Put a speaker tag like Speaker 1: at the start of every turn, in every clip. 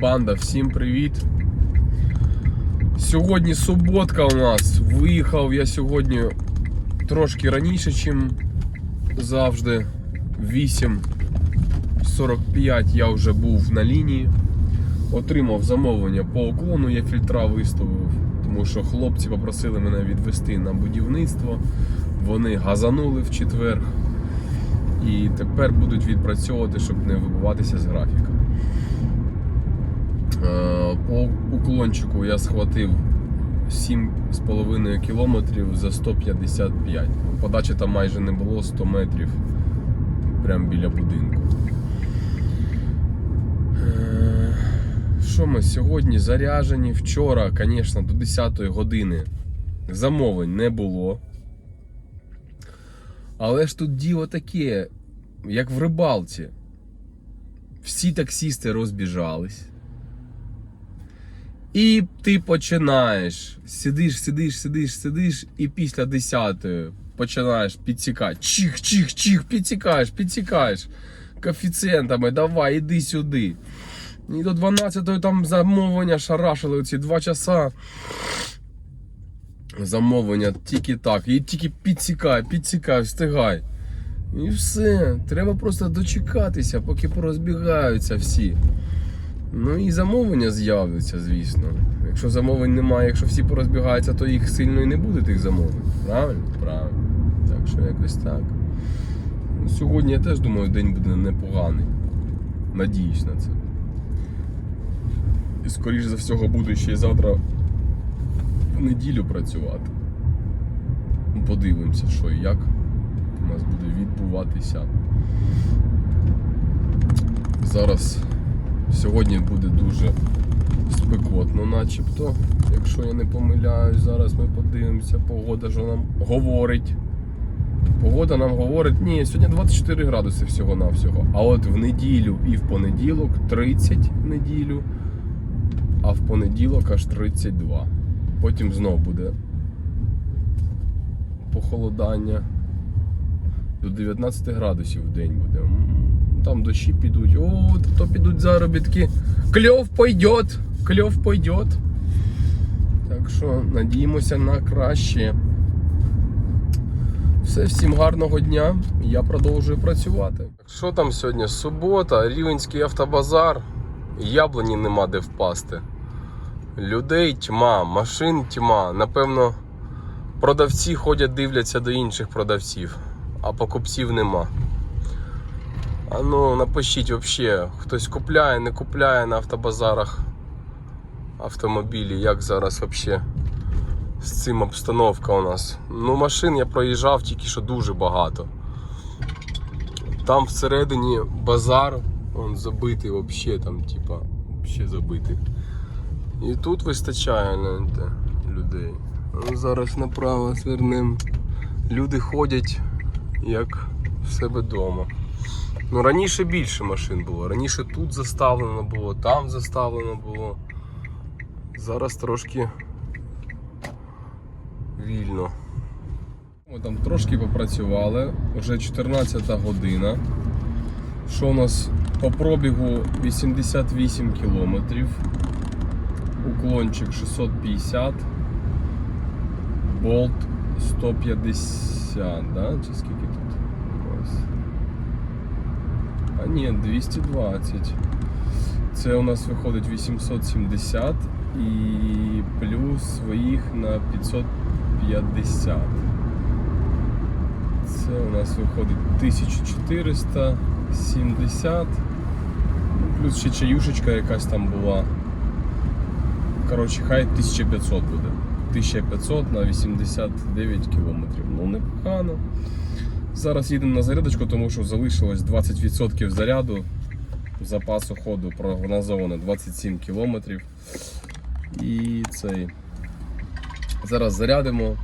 Speaker 1: Банда, всім привіт. Сьогодні суботка у нас. Виїхав я сьогодні трошки раніше, ніж завжди. 8.45 я вже був на лінії. Отримав замовлення по уклону, я фільтра виставив, тому що хлопці попросили мене відвести на будівництво. Вони газанули в четвер. І тепер будуть відпрацьовувати, щоб не вибиватися з графіка. По уклончику я схватив 7,5 кілометрів за 155. Подачі там майже не було 100 метрів прямо біля будинку. Е, Що ми сьогодні заряжені? Вчора, звісно, до 10 години замовлень не було. Але ж тут діло таке, як в рибалці. Всі таксісти розбіжались. І ти починаєш. Сидиш, сидиш, сидиш, сидиш, і після 10 починаєш підсікати. Чих, чих, чих, підсікаєш, підсікаєш. Коефіцієнтами, давай, іди сюди. І до 12-ї там замовлення шарашили оці 2 часа. Замовлення тільки так. І тільки підсікай, підсікай, встигай. І все. Треба просто дочекатися, поки порозбігаються всі. Ну і замовлення з'являться, звісно. Якщо замовлень немає, якщо всі порозбігаються, то їх сильно і не буде тих замовлень. Правильно? Правильно. Так що якось так. Ну, Сьогодні я теж думаю, день буде непоганий. Надіюсь на це. І скоріш за всього буду ще завтра в неділю працювати. Ну, Подивимося, що і як у нас буде відбуватися. Зараз сьогодні буде дуже спекотно, начебто. Якщо я не помиляюсь, зараз ми подивимося, погода що нам говорить. Погода нам говорить, ні, сьогодні 24 градуси всього-навсього. А от в неділю і в понеділок 30 в неділю, а в понеділок аж 32. Потім знов буде похолодання. До 19 градусів в день буде. Там дощі підуть. О, то підуть заробітки. Кльов пойдет. Кльов пойдет. Так що надіємося на краще. Все, всім гарного дня. Я продовжую працювати. Що там сьогодні? Субота, Рівенський автобазар. Яблуні нема де впасти. Людей тьма, машин тьма. Напевно, продавці ходять, дивляться до інших продавців, а покупців нема. А ну, напишіть взагалі, хтось купляє, не купляє на автобазарах автомобілі, як зараз взагалі з цим обстановка у нас. Ну, машин я проїжджав тільки що дуже багато. Там всередині базар, он забитий взагалі, там, типа, взагалі забитий. І тут вистачає гляньте, людей. Ну, Зараз направо звернемо. Люди ходять як в себе вдома. Ну, раніше більше машин було. Раніше тут заставлено було, там заставлено було. Зараз трошки вільно. Ми там трошки попрацювали, вже 14 година. Що у нас по пробігу 88 кілометрів, уклончик 650, болт 150, да? Чи скільки тут? А ні, 220. Це у нас виходить 870 і плюс своїх на 550. Це у нас виходить 1470. Ну, Плюс ще чаюшечка якась там була. Коротше, хай 1500 буде. 1500 на 89 кілометрів. Ну, непогано. Зараз їдемо на зарядочку, тому що залишилось 20% заряду. Запасу ходу прогнозовано 27 кілометрів. І цей. Зараз зарядимо.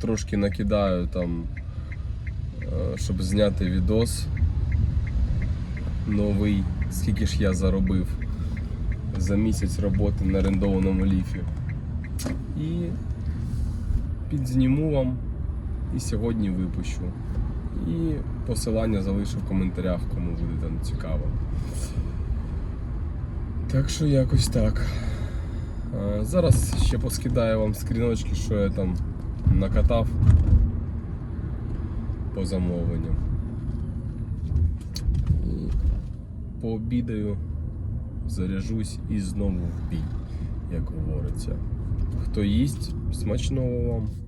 Speaker 1: Трошки накидаю там, е, щоб зняти відос новий, скільки ж я заробив за місяць роботи на орендованому ліфі. І підзніму вам і сьогодні випущу. І посилання залишу в коментарях, кому буде там цікаво. Так що якось так. Е, Зараз ще поскидаю вам скріночки, що я там накатав по замовленням. І пообідаю, заряжусь і знову в бій, як говориться. Хто їсть, смачного вам.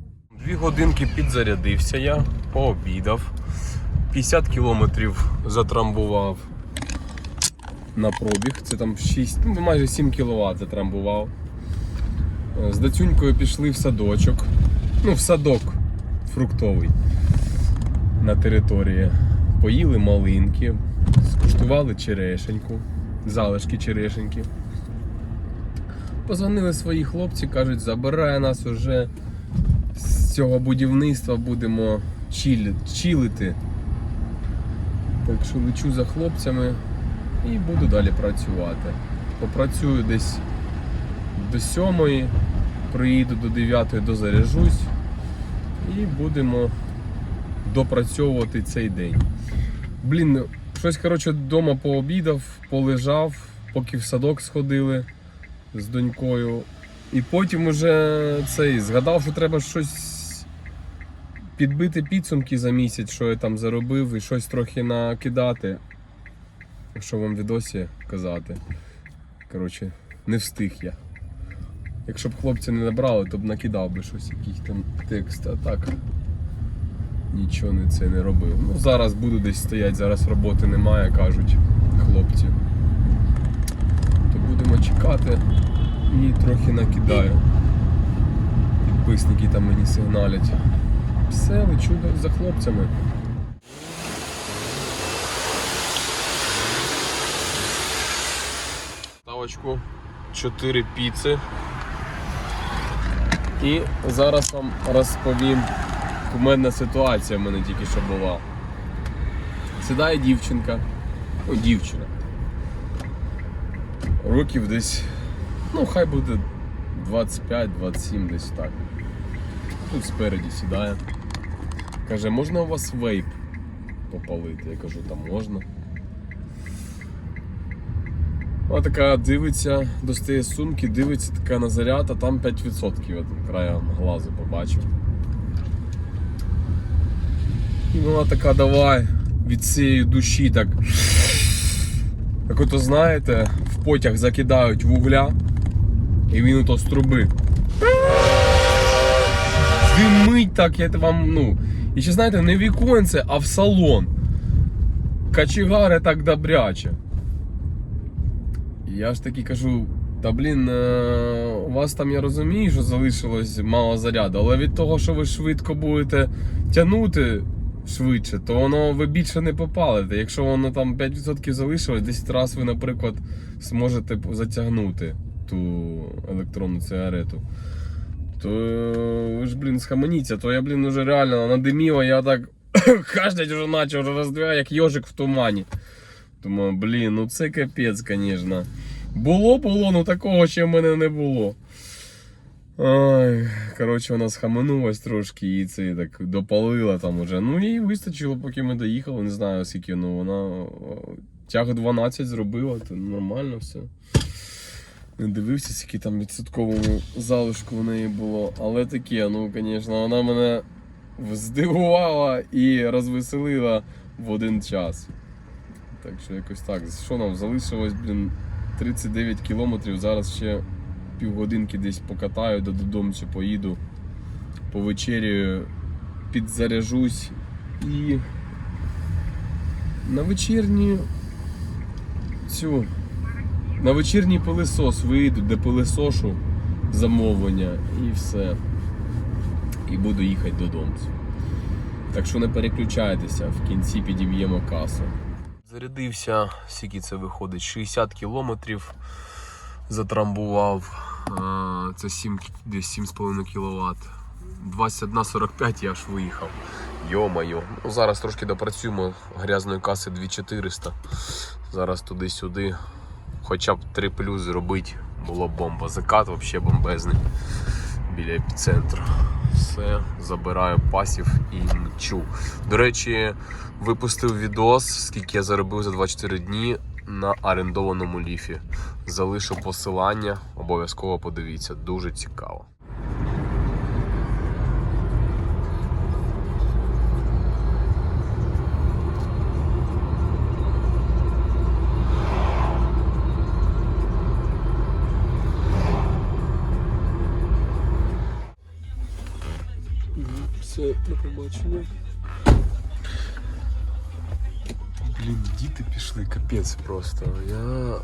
Speaker 1: Дві годинки підзарядився я, пообідав. 50 кілометрів затрамбував на пробіг. Це там 6, ну майже 7 кВт затрамбував. Е, З дацюнькою пішли в садочок. Ну, в садок фруктовий на території. Поїли малинки, скуштували черешеньку, залишки черешеньки. Позвонили свої хлопці, кажуть, забирає нас уже цього будівництва будемо чілі, чилити. Так що лечу за хлопцями і буду далі працювати. Попрацюю десь до сьомої, приїду до 9 дозаряжусь і будемо допрацьовувати цей день. Блін, щось коротше вдома пообідав, полежав, поки в садок сходили з донькою. І потім уже цей згадав, що треба щось підбити підсумки за місяць, що я там заробив, і щось трохи накидати. Що вам відосі казати. Коротше, не встиг я. Якщо б хлопці не набрали, то б накидав би щось, якийсь там текст, а так нічого не це не робив. Ну зараз буду десь стояти, зараз роботи немає, кажуть хлопці. То будемо чекати і трохи накидаю. Підписники там мені сигналять. Все, до- за хлопцями. Ставочку 4 піци. І зараз вам розповім кумедна ситуація в мене тільки що була. Сідає дівчинка, ну дівчина. Років десь, ну хай буде 25-27 десь так. Тут спереді сідає. Каже, можна у вас вейп попалити? Я кажу, там можна. Вона така дивиться, достає сумки, дивиться така на заряд, а там 5% я там глазу побачив. І вона така, давай від цієї душі так. Як ото знаєте, в потяг закидають вугля, і він ото з труби. Димить так, я вам, ну. І ще знаєте, не віконце, а в салон. Качегари так добряче. Я ж таки кажу, та блін, е, у вас там я розумію, що залишилось мало заряду, але від того, що ви швидко будете тягнути швидше, то воно ви більше не попалите. Якщо воно там 5% залишилось, 10 разів ви, наприклад, зможете затягнути ту електронну цигарету. То е, ви ж, блін, схаменіться, то я, блін, уже реально надиміло, я так кашлять вже почав, роздвигаю, як йожик в тумані. Думаю, блін, ну це капець, звісно. Було, було, ну такого ще в мене не було. Ой, коротше, вона схаменулась трошки і це так допалила там уже. Ну і вистачило, поки ми доїхали, не знаю скільки, ну вона тяг 12 зробила, то нормально все. Не дивився, скільки там відсотковому залишку в неї було. Але таке, ну, звісно, вона мене здивувала і розвеселила в один час. Так що якось так. Що нам залишилось, блін, 39 кілометрів. Зараз ще півгодинки десь покатаю, до додому поїду, повечеряю, підзаряжусь і на вечірню цю. На вечірній пилисос вийду, де пилисошу замовлення і все. І буду їхати додому. Так що не переключайтеся, в кінці підіб'ємо касу. Зарядився, скільки це виходить, 60 кілометрів затрамбував. Це 7, десь 7,5 кВт. 21.45 я аж виїхав. Йо-моє. Ну, зараз трошки допрацюємо грязної каси 2400. Зараз туди-сюди. Хоча б 3 плюс зробити, було бомба. Закат взагалі бомбезний біля епіцентру. Все, забираю пасів і мчу. До речі, випустив відос, скільки я заробив за 24 дні на орендованому ліфі. Залишу посилання, обов'язково подивіться, дуже цікаво. До побачення. Блін, діти пішли, капець просто. Я.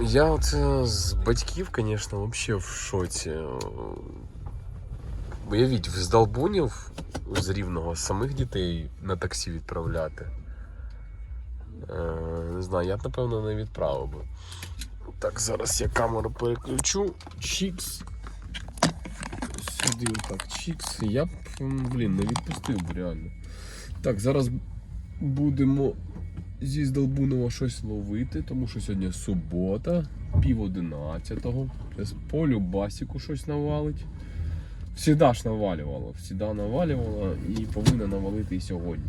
Speaker 1: Я оце з батьків, звісно, взагалі в шоці. Уявіть, з Долбунів з рівного самих дітей на таксі відправляти. Е, не знаю, я б напевно не відправив би. Так, зараз я камеру переключу. Чікс. Сюди отак, чікс. Я б, блін, не відпустив би реально. Так, зараз будемо зі Здолбунова щось ловити, тому що сьогодні субота, пів одинадцятого. Зараз по Любасіку щось навалить. Всіда ж навалювало, всіда навалювало і повинна навалити і сьогодні.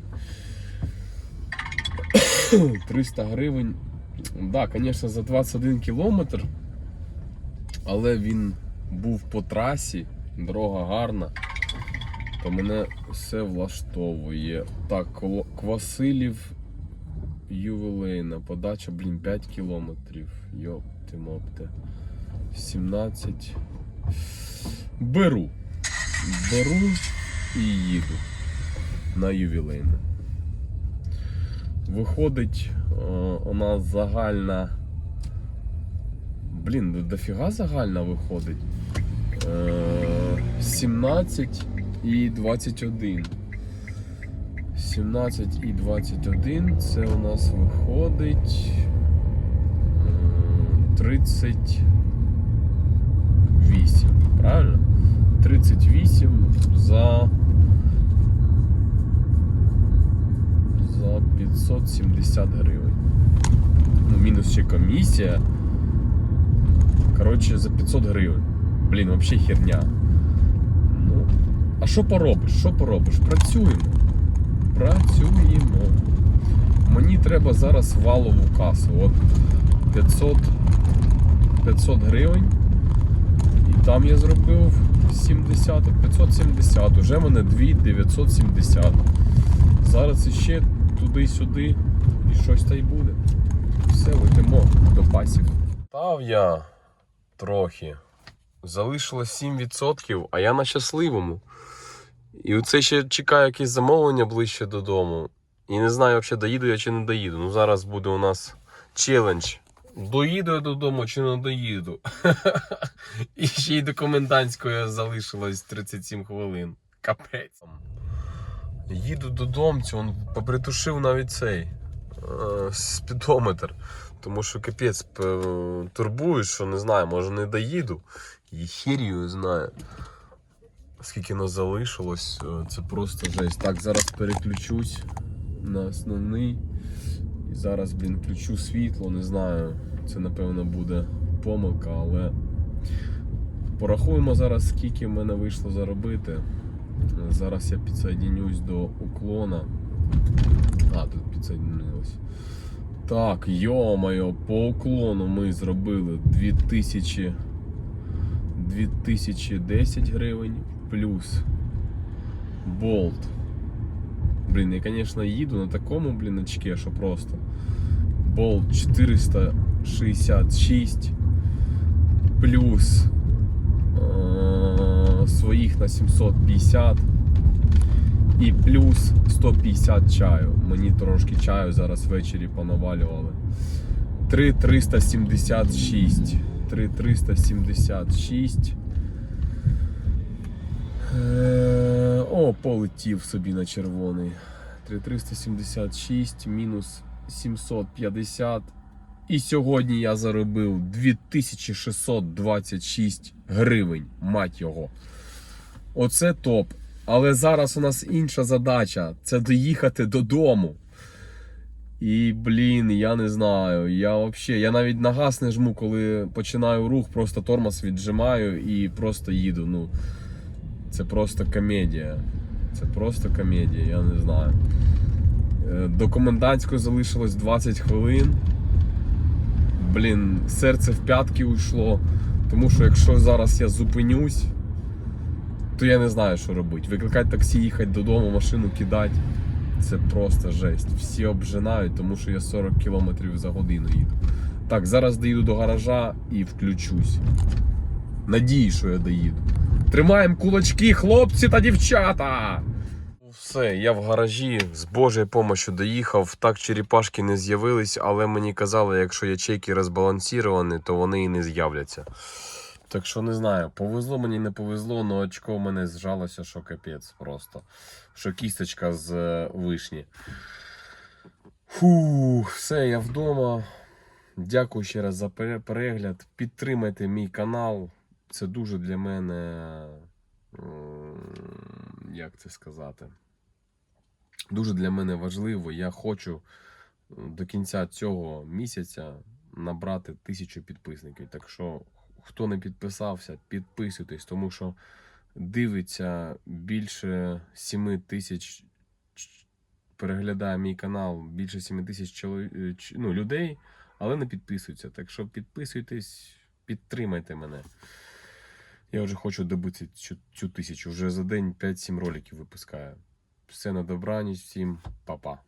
Speaker 1: 300 гривень. Так, да, звісно, за 21 кілометр, але він був по трасі, дорога гарна, то мене все влаштовує. Так, Квасилів ювілейна, подача, блін, 5 кілометрів. Йопти мопте. 17. Беру. Беру і їду на ювілейне. Виходить, е, у нас загальна. Блін, дофіга загальна виходить. Е, 17 і 21. 17 і 21 це у нас виходить 38. Правильно? 38 за. За 570 гривень. Ну, мінус ще комісія. Коротше, за 500 гривень. Блін, взагалі херня. А що поробиш? Що поробиш? Працюємо. Працюємо. Мені треба зараз валову касу. От 500, 500 гривень. І там я зробив 70, 570. Уже мене 2970. Зараз іще туди-сюди і щось та й буде. Все, летимо до пасів. Став я трохи. Залишилось 7%, а я на щасливому. І оце ще чекаю якесь замовлення ближче додому. І не знаю, взагалі доїду я чи не доїду. Ну зараз буде у нас челендж. Доїду я додому чи не доїду. І ще й до комендантської залишилось 37 хвилин. Капець. Їду додому, он попритушив навіть цей е, спідометр. Тому що капець турбую, що не знаю, може не доїду. І хір його. Скільки нас залишилось, е, це просто жесть. Так, зараз переключусь на основний. І зараз, блін, включу світло, не знаю. Це напевно буде помилка, але порахуємо зараз, скільки в мене вийшло заробити. Зараз я підсоединюсь до уклона. А, тут підсоединилось. Так, йо-моє, по уклону ми зробили 2000 2010 гривень плюс болт. Блін, я, звісно, їду на такому, блін, очке, що просто. Болт 466 плюс е- своїх на 750 і плюс 150 чаю. Мені трошки чаю зараз ввечері понавалювали. 3,376. 3,376. Е, О, полетів собі на червоний. 3,376 мінус 750. І сьогодні я заробив 2626 гривень, мать його. Оце топ. Але зараз у нас інша задача це доїхати додому. І, блін, я не знаю. Я вообще, я навіть на газ не жму, коли починаю рух, просто тормоз віджимаю і просто їду. Ну, це просто комедія. Це просто комедія, я не знаю. Е, До комендантської залишилось 20 хвилин. блін, серце в п'ятки уйшло. Тому що якщо зараз я зупинюсь, то я не знаю, що робити. Викликати таксі, їхати додому, машину кидати. Це просто жесть. Всі обжинають, тому що я 40 км за годину їду. Так, зараз доїду до гаража і включусь. Надію, що я доїду. Тримаємо кулачки, хлопці та дівчата! Все, я в гаражі з Божою помощю доїхав. Так черепашки не з'явились, але мені казали, якщо ячейки розбалансовані, то вони і не з'являться. Так що не знаю, повезло мені не повезло, але очко в мене зжалося, що капець просто. Що кісточка з е, вишні. Фу, все, я вдома. Дякую ще раз за перегляд. Підтримайте мій канал. Це дуже для мене. Як це сказати? Дуже для мене важливо. Я хочу е, до кінця цього місяця набрати тисячу підписників. Так що, хто не підписався, підписуйтесь, тому що дивиться більше 7 тисяч переглядає мій канал більше 7 тисяч чолові... ну, людей, але не підписуються. Так що підписуйтесь, підтримайте мене. Я вже хочу добити цю, цю тисячу. Вже за день 5-7 роликів випускаю. Все на добраніч, всім па-па.